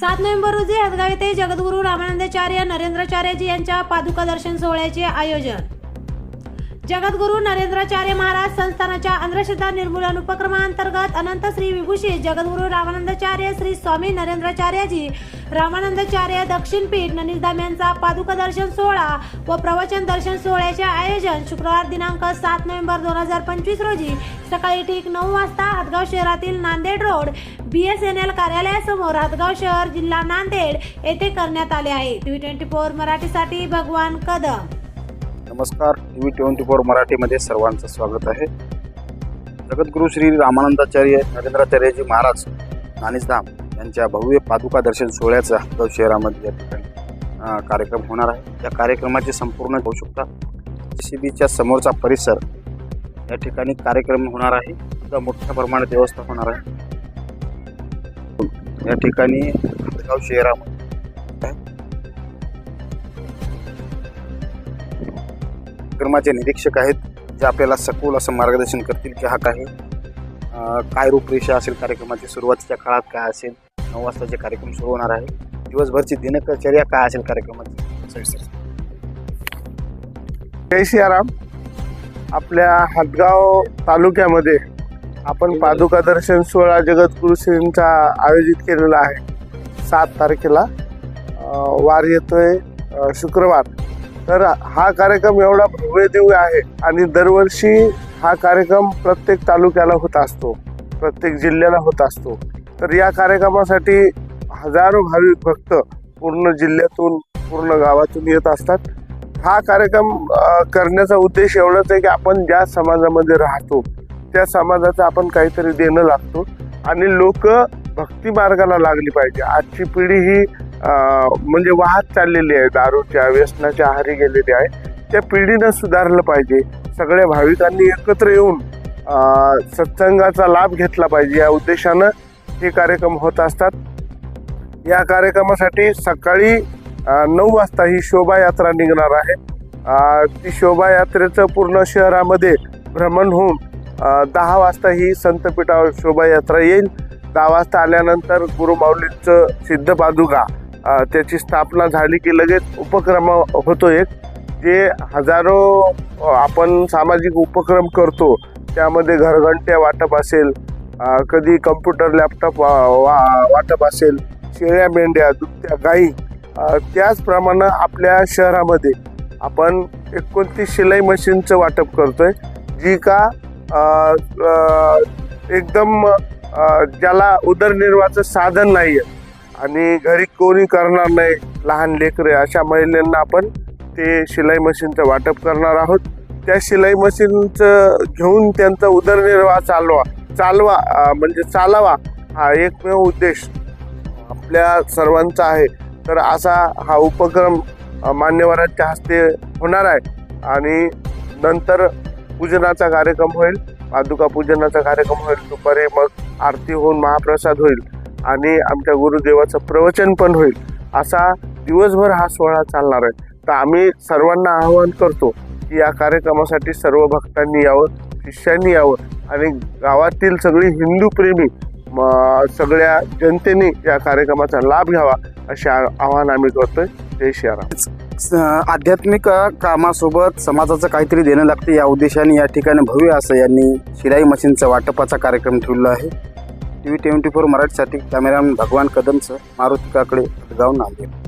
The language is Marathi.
सात नोव्हेंबर रोजी हदगाव येथे जगद्गुरू रामानंदाचार्य नरेंद्राचार्यजी यांच्या पादुका दर्शन सोहळ्याचे आयोजन. जगद्गुरू नरेंद्राचार्य महाराज संस्थानाच्या अंधश्रद्धा निर्मूलन उपक्रमांतर्गत अनंत श्री विभूषित जगद्गुरु रामानंदाचार्य श्री स्वामी नरेंद्राचार्यजी रामानंदाचार्य दक्षिण पीठ ननिलधाम यांचा पादुका दर्शन सोहळा व प्रवचन दर्शन सोहळ्याचे आयोजन शुक्रवार दिनांक सात नोव्हेंबर दोन हजार पंचवीस रोजी सकाळी ठीक नऊ वाजता हदगाव शहरातील Nanded road B S N L कार्यालयासमोर हदगाव शहर जिल्हा नांदेड येथे करण्यात आले आहे. टी ट्वेंटी फोर मराठीसाठी भगवान कदम. नमस्कार. टी व्ही ट्वेंटी फोर मराठीमध्ये सर्वांचं स्वागत आहे. जगद्गुरू श्री रामानंदाचार्य नरेंद्राचार्यजी महाराज नानिसधाम यांच्या भव्य पादुका दर्शन सोहळ्याचा हदगाव शहरामध्ये या ठिकाणी कार्यक्रम होणार आहे. या कार्यक्रमाची संपूर्ण होऊ शकता. सी बीच्या समोरचा परिसर या ठिकाणी कार्यक्रम होणार आहे. सुद्धा मोठ्या प्रमाणात व्यवस्था होणार आहे. या ठिकाणी हदगाव शहरामध्ये कार्यक्रमाचे निरीक्षक आहेत जे आपल्याला सखोल असं मार्गदर्शन करतील की हा काही काय रूपरेषा असेल कार्यक्रमाची सुरुवातीच्या काळात काय असेल नऊ वाजताचे कार्यक्रम सुरू होणार आहे. दिवसभरची दिनचर्या काय असेल कार्यक्रमाची? जय सियाराम. आपल्या हातगाव तालुक्यामध्ये आपण पादुका दर्शन सोहळा जगद्गुरु श्रींचा आयोजित केलेला आहे. सात तारखेला वार येतोय शुक्रवार. तर हा कार्यक्रम एवढा भव्य दिव्य आहे आणि दरवर्षी हा कार्यक्रम प्रत्येक तालुक्याला होत असतो प्रत्येक जिल्ह्याला होत असतो. तर या कार्यक्रमासाठी हजारो भाविक भक्त पूर्ण जिल्ह्यातून पूर्ण गावातून येत असतात. हा कार्यक्रम करण्याचा उद्देश एवढाच आहे की आपण ज्या समाजामध्ये राहतो त्या समाजाचं आपण काहीतरी देणं लागतो आणि लोक भक्ती मार्गाला लागली पाहिजे. आजची पिढी ही म्हणजे वाहत चाललेली आहे दारूच्या व्यसनाच्या आहारी गेलेली आहे. त्या पिढीनं सुधारलं पाहिजे. सगळ्या भाविकांनी एकत्र येऊन सत्संगाचा लाभ घेतला पाहिजे. या उद्देशानं हे कार्यक्रम होत असतात. या कार्यक्रमासाठी सकाळी नऊ वाजता ही शोभायात्रा निघणार आहे. ती शोभायात्रेचं पूर्ण शहरामध्ये भ्रमण होऊन दहा वाजता ही संतपीठावर शोभायात्रा येईल. दहा वाजता आल्यानंतर गुरुमाऊलींचं सिद्ध पादुका त्याची स्थापना झाली की लगेच उपक्रम होतो एक जे हजारो आपण सामाजिक उपक्रम करतो त्यामध्ये घरघंट्या वाटप असेल कधी कम्प्युटर लॅपटॉप वा वा- वाटप असेल शेळ्या मेंढ्या दुभत्या गाई त्याचप्रमाणे आपल्या शहरामध्ये आपण एकोणतीस शिलाई मशीनचं वाटप करतो आहे जी का एकदम ज्याला उदरनिर्वाहाचं साधन नाही आहे आणि घरी कोणी करणार नाही लहान लेकरे अशा महिलांना आपण ते शिलाई मशीनचं वाटप करणार आहोत. त्या शिलाई मशीनचं घेऊन त्यांचा उदरनिर्वाह चालवा चालवा म्हणजे चालावा हा एकमेव उद्देश आपल्या सर्वांचा आहे. तर असा हा उपक्रम मान्यवरांच्या हस्ते होणार आहे आणि नंतर पूजनाचा कार्यक्रम होईल. पादुका पूजनाचा कार्यक्रम होईल. दुपारी मग आरती होऊन महाप्रसाद होईल. आणि आमच्या गुरुदेवाचं प्रवचन पण होईल. असा दिवसभर हा सोहळा चालणार आहे. तर आम्ही सर्वांना आवाहन करतो की या कार्यक्रमासाठी सर्व भक्तांनी यावं शिष्यांनी यावं आणि गावातील सगळी हिंदू प्रेमी सगळ्या जनतेने या कार्यक्रमाचा लाभ घ्यावा असे आ- आवाहन आम्ही करतोय. जय श्रीराम. स- आध्यात्मिक कामासोबत समाजाचं काहीतरी देणं लागते या उद्देशाने या ठिकाणी भव्य असं यांनी शिलाई मशीनचा वाटपाचा कार्यक्रम ठेवला आहे. टी व्ही ट्वेंटी फोर मराठीसाठी कॅमेरामॅन भगवान कदमचं मारुती काकडे गाव नांदेड